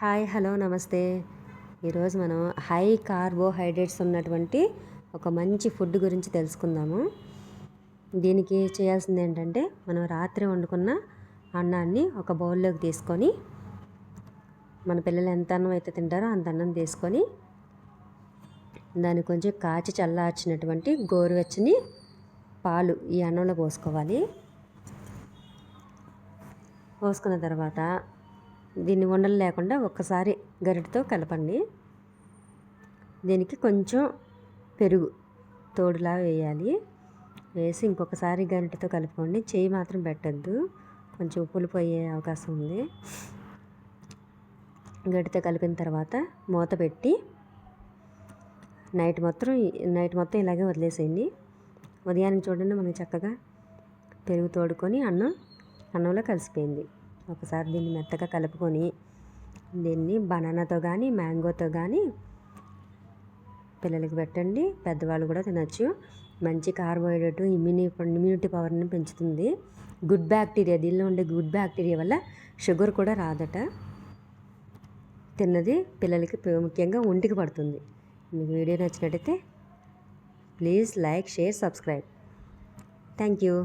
Hi hello నమస్తే. ఈరోజు మనం హై కార్బోహైడ్రేట్స్ ఉన్నటువంటి ఒక మంచి ఫుడ్ గురించి తెలుసుకుందాము. దీనికి చేయాల్సింది ఏంటంటే మనం రాత్రి వండుకున్న అన్నాన్ని ఒక బౌల్లోకి తీసుకొని మన పిల్లలు ఎంత అన్నం అయితే తింటారో అంత అన్నం తీసుకొని దాన్ని కొంచెం కాచి చల్లార్చినటువంటి గోరువెచ్చని పాలు ఈ అన్నంలో పోసుకోవాలి. పోసుకున్న తర్వాత దీన్ని ఉండలు లేకుండా ఒక్కసారి గరిటతో కలపండి. దీనికి కొంచెం పెరుగు తోడులా వేయాలి. వేసి ఇంకొకసారి గరిటతో కలుపుకోండి. చేయి మాత్రం పెట్టద్దు. కొంచెం పులిపోయే అవకాశం ఉంది. గడితో కలిపిన తర్వాత మూత పెట్టి నైట్ మొత్తం నైట్ మొత్తం ఇలాగే వదిలేసేయండి. ఉదయానికి చూడండి మనకి చక్కగా పెరుగు తోడుకొని అన్నం అన్నంలో కలిసిపోయింది. ఒకసారి దీన్ని మెత్తగా కలుపుకొని దీన్ని బనానాతో కానీ మ్యాంగోతో కానీ పిల్లలకి పెట్టండి. పెద్దవాళ్ళు కూడా తినచ్చు. మంచి కార్బోహైడ్రేట్ ఇమ్యూని ఇమ్యూనిటీ పవర్ని పెంచుతుంది. గుడ్ బ్యాక్టీరియా దీనిలో ఉండే గుడ్ బ్యాక్టీరియా వల్ల షుగర్ కూడా రాదట. తిన్నది పిల్లలకి ముఖ్యంగా ఒంటికి పడుతుంది. మీకు వీడియో నచ్చినట్టయితే please like share subscribe. Thank you.